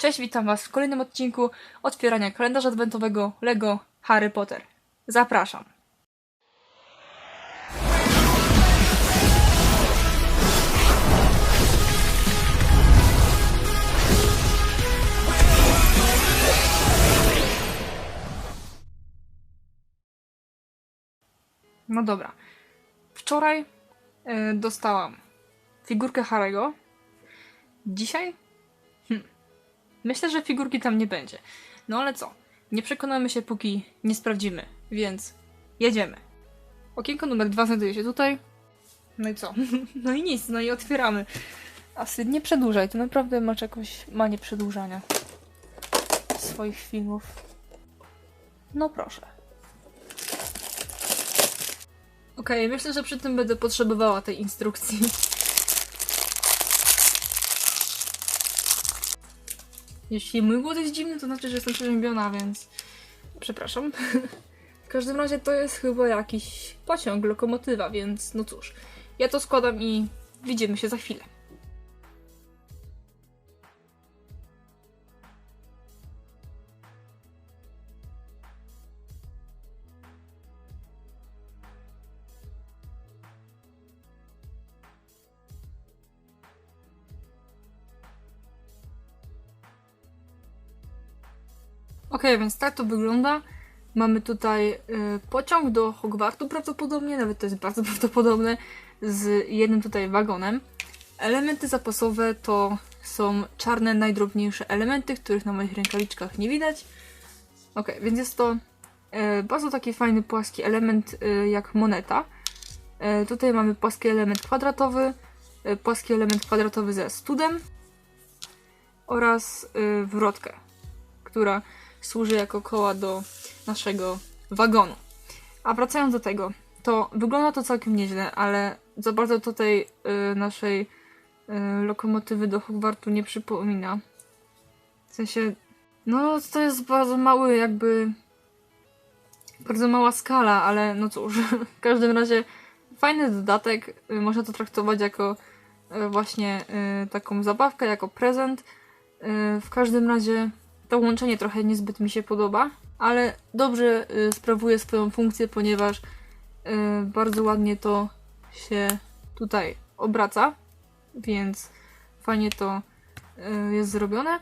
Cześć, witam Was w kolejnym odcinku otwierania kalendarza adwentowego LEGO Harry Potter. Zapraszam. No dobra. Wczoraj y, dostałam figurkę Harry'ego. Dzisiaj Myślę, że figurki tam nie będzie. No ale co? Nie przekonamy się, póki nie sprawdzimy, więc jedziemy. Okienko numer dwa znajduje się tutaj. No i co? No i nic, no i otwieramy. Asy, nie przedłużaj, to naprawdę masz jakąś manię przedłużania swoich filmów. No proszę. Okej, myślę, że przy tym będę potrzebowała tej instrukcji. Jeśli mój głos jest dziwny, to znaczy, że jestem przeziębiona, więc przepraszam. w każdym razie to jest chyba jakiś pociąg, lokomotywa, więc no cóż. Ja to składam i widzimy się za chwilę. Okej, więc tak to wygląda. Mamy tutaj y, pociąg do Hogwartu prawdopodobnie, nawet to jest bardzo prawdopodobne, z jednym tutaj wagonem. Elementy zapasowe to są czarne, najdrobniejsze elementy, których na moich rękawiczkach nie widać. Ok, więc jest to e, bardzo taki fajny, płaski element e, jak moneta. Tutaj mamy płaski element kwadratowy, płaski element kwadratowy ze studem oraz wrotkę, która służy jako koła do naszego wagonu. A wracając do tego, to wygląda to całkiem nieźle, ale za bardzo tutaj y, naszej y, lokomotywy do Hogwartu nie przypomina. W sensie, no to jest bardzo mały jakby bardzo mała skala, ale no cóż, w każdym razie fajny dodatek, y, można to traktować jako y, właśnie y, taką zabawkę, jako prezent. Y, w każdym razie to łączenie trochę niezbyt mi się podoba, ale dobrze y, sprawuje swoją funkcję, ponieważ y, bardzo ładnie to się tutaj obraca, więc fajnie to y, jest zrobione.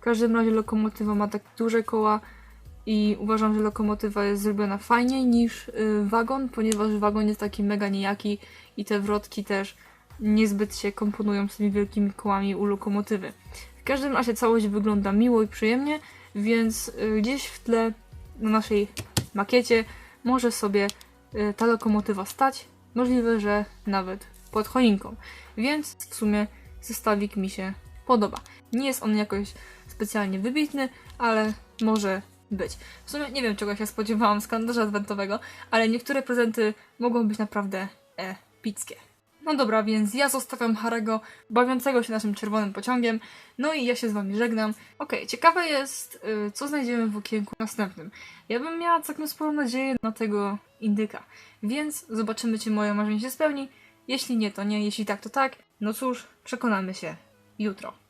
W każdym razie lokomotywa ma tak duże koła i uważam, że lokomotywa jest zrobiona fajniej niż wagon, ponieważ wagon jest taki mega niejaki i te wrotki też niezbyt się komponują z tymi wielkimi kołami u lokomotywy. W każdym razie całość wygląda miło i przyjemnie, więc y, gdzieś w tle na naszej makiecie może sobie y, ta lokomotywa stać. Możliwe, że nawet pod choinką. Więc w sumie zestawik mi się podoba. Nie jest on jakoś specjalnie wybitny, ale może być. W sumie nie wiem, czego się spodziewałam z kalendarza adwentowego, ale niektóre prezenty mogą być naprawdę epickie. No dobra, więc ja zostawiam Harego bawiącego się naszym czerwonym pociągiem, no i ja się z wami żegnam. Okej, ciekawe jest, y, co znajdziemy w okienku następnym. Ja bym miała całkiem sporą nadzieję na tego indyka, więc zobaczymy, czy moje marzenie się spełni. Jeśli nie, to nie, jeśli tak, to tak. No cóż, przekonamy się jutro.